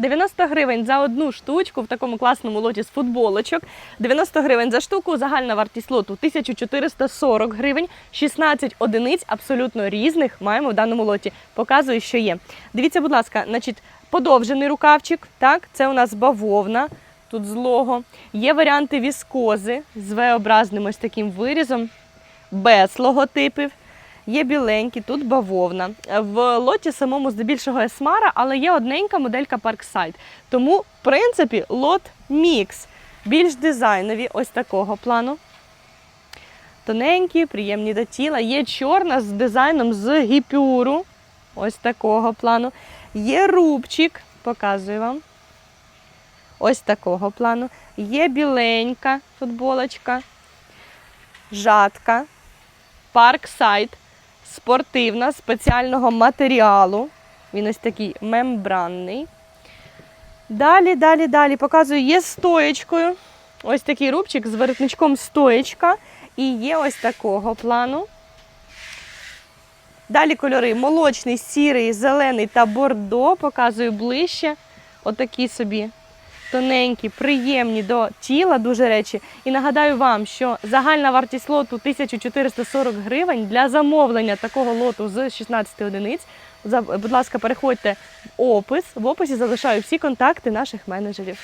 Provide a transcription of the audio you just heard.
90 гривень за одну штучку в такому класному лоті з футболочок. 90 гривень за штуку. Загальна вартість лоту 1440 гривень. 16 одиниць абсолютно різних маємо в даному лоті. Показую, що є. Дивіться, будь ласка, значить, подовжений рукавчик. Так, це у нас бавовна. Тут злого. Є варіанти віскози з V-образним ось таким вирізом, без логотипів. Є біленькі, тут бавовна. В лоті самому здебільшого есмара, але є одненька моделька Parkside. Тому, в принципі, лот мікс. Більш дизайнові, ось такого плану. Тоненькі, приємні до тіла. Є чорна з дизайном з гіпюру. Ось такого плану. Є рубчик, показую вам. Ось такого плану. Є біленька футболочка, жатка, парксайд, спортивна, спеціального матеріалу. Він ось такий мембранний. Далі, далі, далі показую, є стоєчкою. Ось такий рубчик з воротничком стоєчка. І є ось такого плану. Далі кольори молочний, сірий, зелений та бордо. Показую ближче. Отакі собі тоненькі, приємні до тіла дуже речі. І нагадаю вам, що загальна вартість лоту 1440 гривень для замовлення такого лоту з 16 одиниць. Будь ласка, переходьте в опис. В описі залишаю всі контакти наших менеджерів.